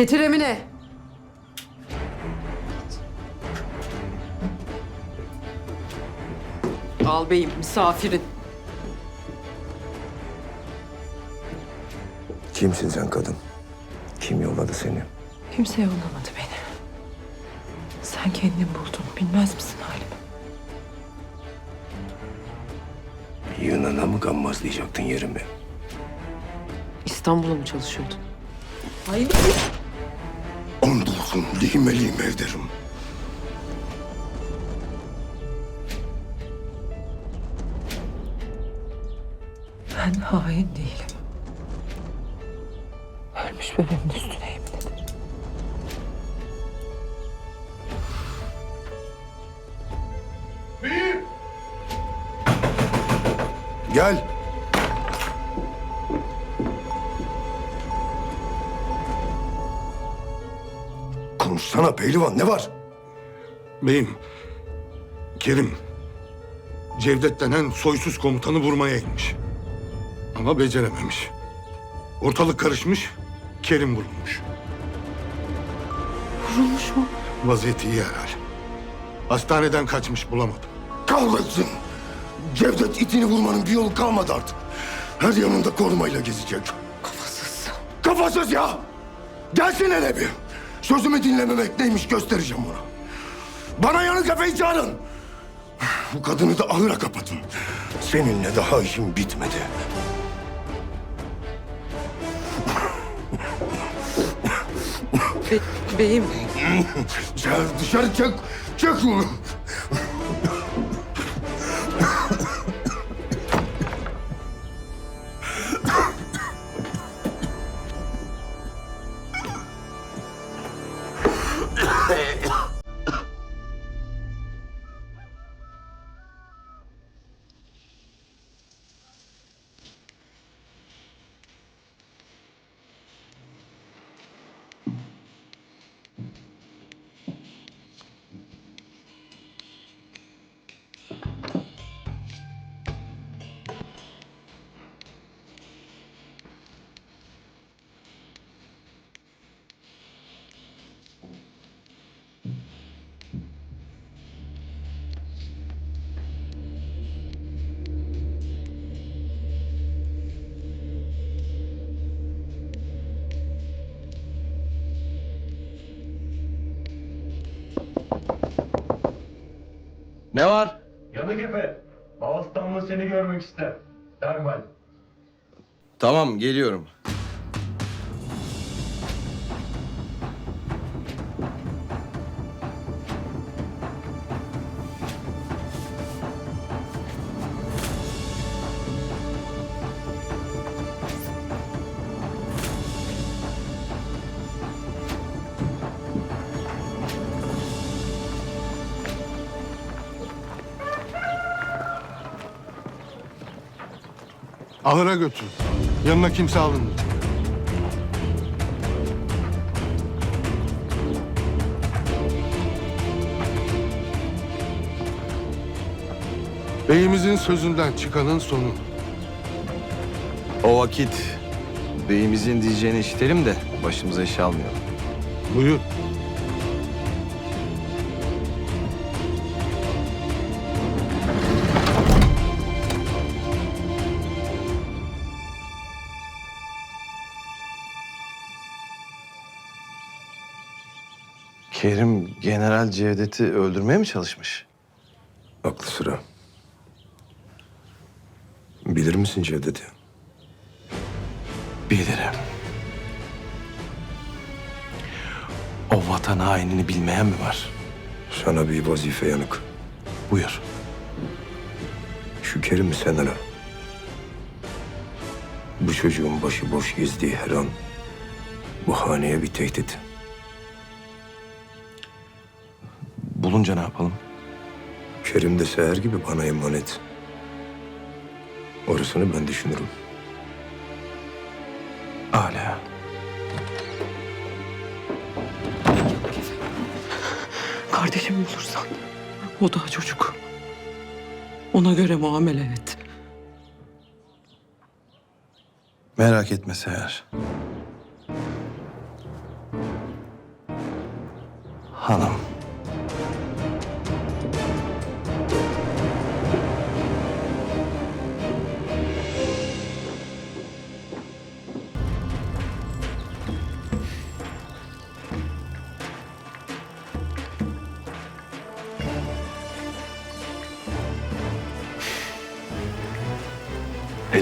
Getir Emine. Al beyim misafirin. Kimsin sen kadın? Kim yolladı seni? Kimse yollamadı beni. Sen kendin buldun. Bilmez misin halimi? Yunan'a mı gammazlayacaktın yerimi? İstanbul'a mı çalışıyordun? Andolsun lime lime ederim. Ben hain değilim. Ölmüş bebeğimin üstüne ederim. Gel. Konuşsana pehlivan ne var? Beyim, Kerim, Cevdet denen soysuz komutanı vurmaya inmiş. Ama becerememiş. Ortalık karışmış, Kerim vurulmuş. Vurulmuş mu? Vaziyeti iyi herhal. Hastaneden kaçmış bulamadım. Kahretsin. Cevdet itini vurmanın bir yolu kalmadı artık. Her yanında korumayla gezecek. Kafasız. Kafasız ya. Gelsin hele bir. Sözümü dinlememek neymiş göstereceğim ona. Bana yanık kafayı çağırın. Bu kadını da ahıra kapatın. Seninle daha işim bitmedi. Be- beyim Dışarı, dışarı çek. Ne var? Yanık Efe, Bağıstanlı seni görmek ister. Derhal. Tamam geliyorum. Ahıra götür. Yanına kimse alınmayacak. Beyimizin sözünden çıkanın sonu. O vakit beyimizin diyeceğini işitelim de başımıza iş almayalım. Buyur. General Cevdet'i öldürmeye mi çalışmış? Aklı sıra. Bilir misin Cevdet'i? Bilirim. O vatan hainini bilmeyen mi var? Sana bir vazife yanık. Buyur. Şu Kerim'i sen ara. Bu çocuğun başı boş gezdiği her an bu haneye bir tehdit. Bulunca ne yapalım? Kerim de seher gibi bana emanet. Orasını ben düşünürüm. Âlâ. Kardeşimi bulursan o daha çocuk. Ona göre muamele et. Merak etme Seher. Hanım.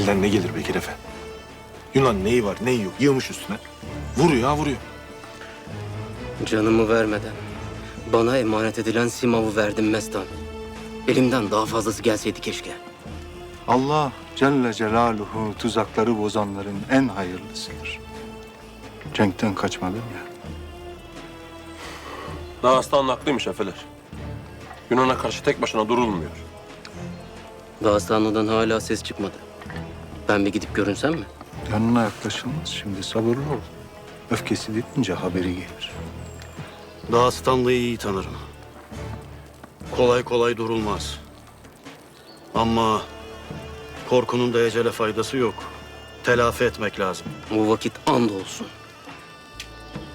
Elden ne gelir Bekir Efe? Yunan neyi var neyi yok yığmış üstüne. Vuruyor ha vuruyor. Canımı vermeden bana emanet edilen Simav'ı verdim Mestan. Elimden daha fazlası gelseydi keşke. Allah Celle Celaluhu tuzakları bozanların en hayırlısıdır. Cenk'ten kaçmadın ya. Dağıstan haklıymış Efeler. Yunan'a karşı tek başına durulmuyor. Dağıstanlı'dan hala ses çıkmadı. Ben bir gidip görünsem mi? Yanına yaklaşılmaz şimdi sabırlı ol. Öfkesi dilince haberi gelir. Dağıstanlı'yı iyi tanırım. Kolay kolay durulmaz. Ama korkunun da ecele faydası yok. Telafi etmek lazım. O vakit and olsun.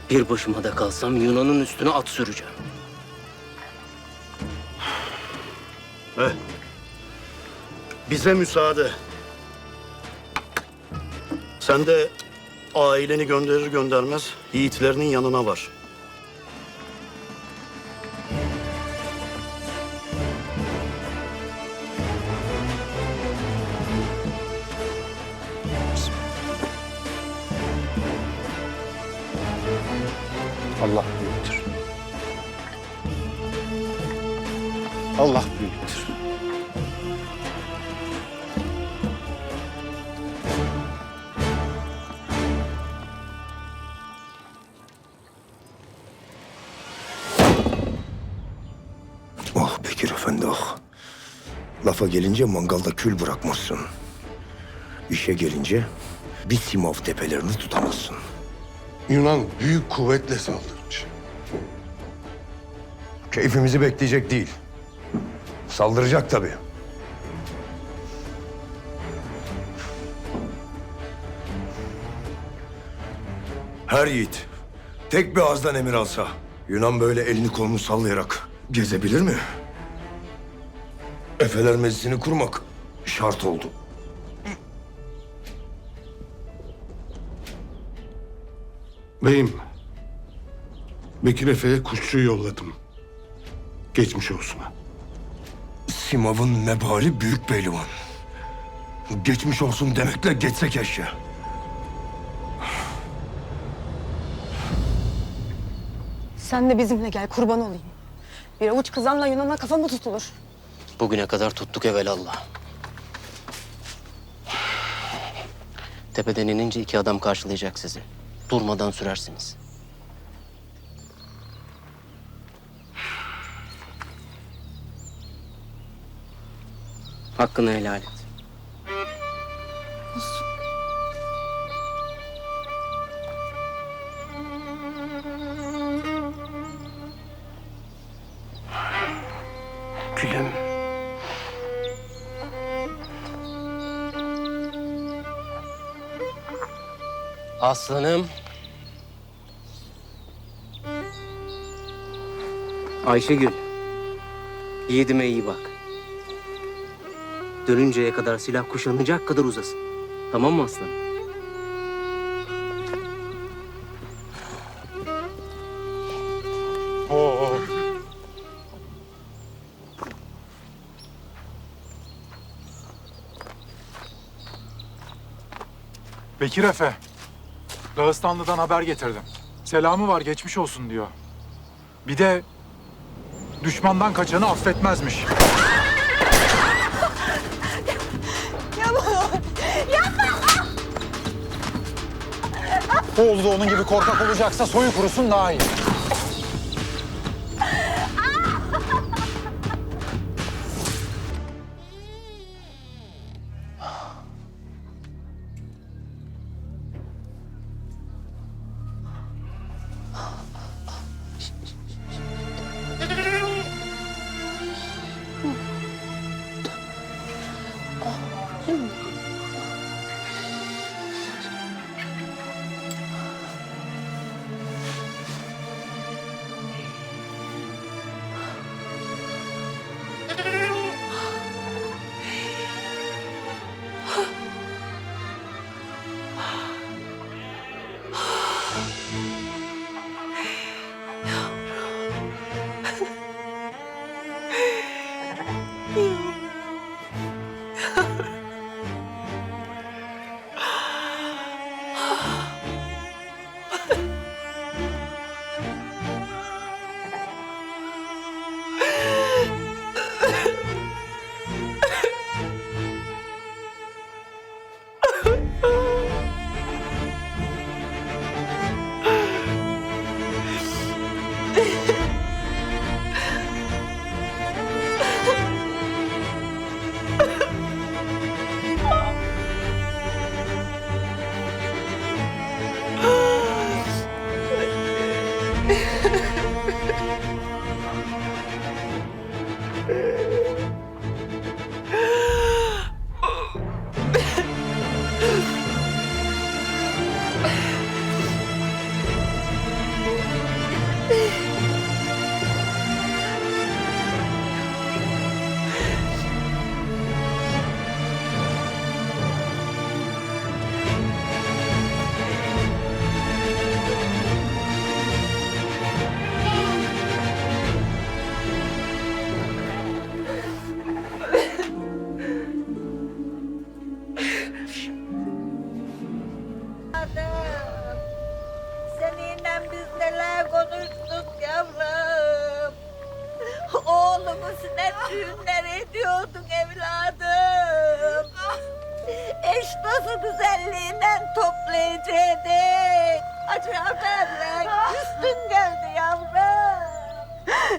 Bir başıma da kalsam Yunan'ın üstüne at süreceğim. Eh, bize müsaade. Sen de aileni gönderir göndermez yiğitlerinin yanına var. Allah büyüktür. Allah büyüktür. Lafa gelince mangalda kül bırakmazsın. İşe gelince bir simav tepelerini tutamazsın. Yunan büyük kuvvetle saldırmış. Keyfimizi bekleyecek değil. Saldıracak tabii. Her yiğit tek bir ağızdan emir alsa Yunan böyle elini kolunu sallayarak gezebilir mi? Efeler Meclisi'ni kurmak şart oldu. Beyim, Bekir Efe'ye kuşçuyu yolladım. Geçmiş olsun. Simav'ın mebali büyük pehlivan. Geçmiş olsun demekle geçse keşke. Sen de bizimle gel kurban olayım. Bir avuç kızanla Yunan'a kafa mı tutulur? Bugüne kadar tuttuk evelallah. Tepeden inince iki adam karşılayacak sizi. Durmadan sürersiniz. Hakkını helal et. Aslanım. Ayşegül. Yiğidime iyi bak. Dönünceye kadar silah kuşanacak kadar uzasın. Tamam mı aslanım? Bekir Efe, Dağıstanlı'dan haber getirdim. Selamı var, geçmiş olsun diyor. Bir de düşmandan kaçanı affetmezmiş. Oğlu da onun gibi korkak olacaksa soyu kurusun daha iyi. Seninle biz neler konuştuk yavrum. Oğlumu sinek düğünler ediyordun evladım. Eş dostu güzelliğinden toplayacaktık. Acı haberler üstün geldi yavrum.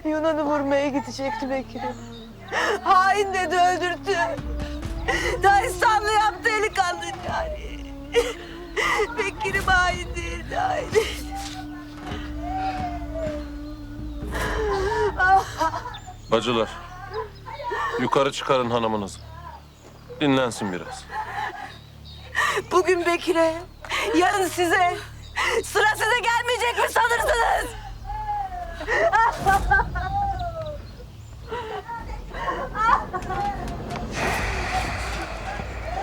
Yunan'ı vurmaya gidecekti Bekir'im. Hain dedi öldürdü. Dayıstanlı yaptı delikanlı yani. Bekir'im hain değildi hain. Bacılar, yukarı çıkarın hanımınızı. Dinlensin biraz. Bugün Bekir'e, yarın size. Sıra size gelmeyecek mi sanırsınız?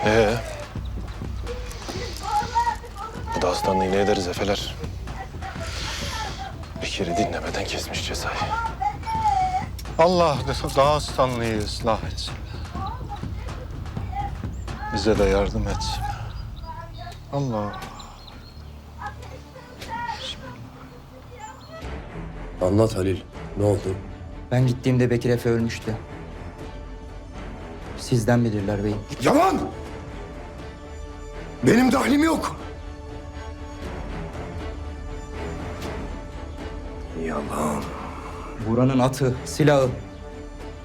Ee? Bu da hastanlığı ne ederiz Efeler? Bekir'i dinlemeden kesmiş cezayı. Allah Dağıstanlı'yı ıslah etsin. Bize de yardım etsin. Allah. Anlat Halil. Ne oldu? Ben gittiğimde Bekir Efe ölmüştü. Sizden bilirler beyim. Yalan! Benim dahlim yok. Yalan. Buranın atı, silahı.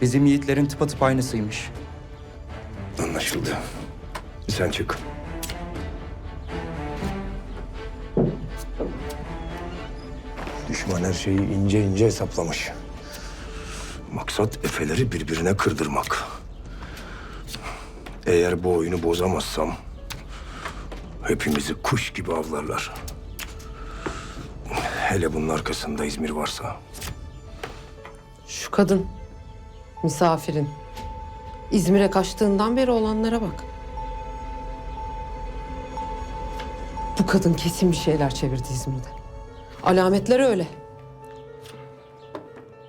Bizim yiğitlerin tıpatıp aynısıymış. Anlaşıldı. Sen çık. Düşman her şeyi ince ince hesaplamış. Maksat efeleri birbirine kırdırmak. Eğer bu oyunu bozamazsam hepimizi kuş gibi avlarlar. Hele bunun arkasında İzmir varsa. Şu kadın, misafirin. İzmir'e kaçtığından beri olanlara bak. Bu kadın kesin bir şeyler çevirdi İzmir'de. Alametler öyle.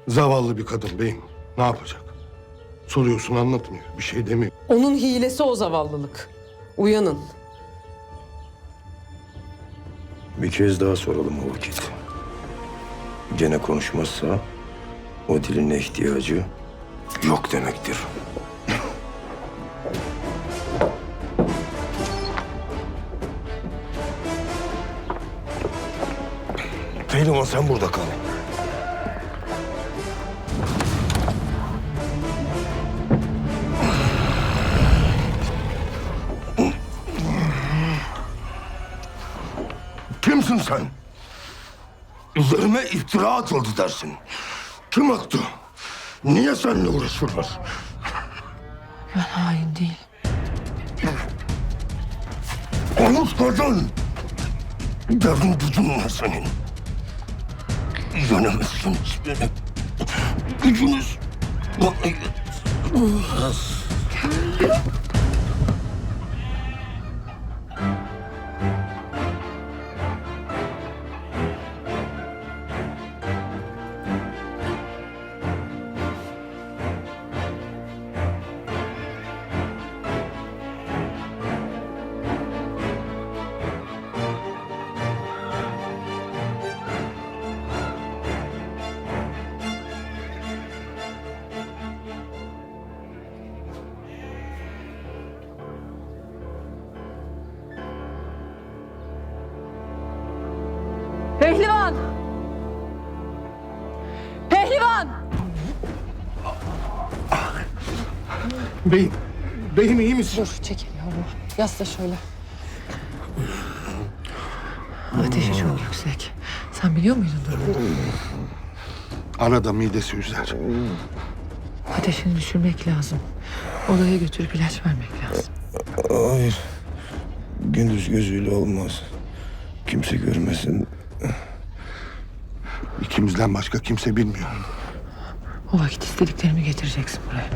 Zavallı bir kadın beyim. Ne yapacak? Soruyorsun anlatmıyor. Bir şey demiyor. Onun hilesi o zavallılık. Uyanın. Bir kez daha soralım o vakit. Gene konuşmazsa o diline ihtiyacı yok demektir. Pehlivan sen burada kal. Kimsin sen? Üzerime iftira atıldı dersin. Kim attı? Niye seninle uğraşıyorlar? Ben hain değil. Konuş kadın! Derdin gücün ne senin? Yenemezsin beni. Gücünüz Pehlivan! Pehlivan! Beyim, beyim iyi misin? Dur çekil yavrum. Yasla şöyle. Ateşi çok yüksek. Sen biliyor muydun durumu? Arada midesi üzer. Ateşini düşürmek lazım. Odaya götürüp ilaç vermek lazım. Hayır. Gündüz gözüyle olmaz. Kimse görmesin. İkimizden başka kimse bilmiyor. O vakit istediklerimi getireceksin buraya.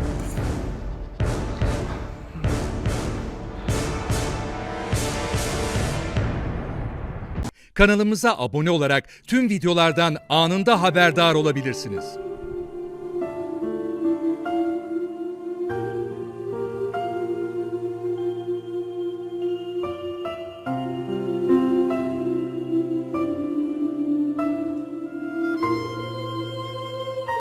Kanalımıza abone olarak tüm videolardan anında haberdar olabilirsiniz.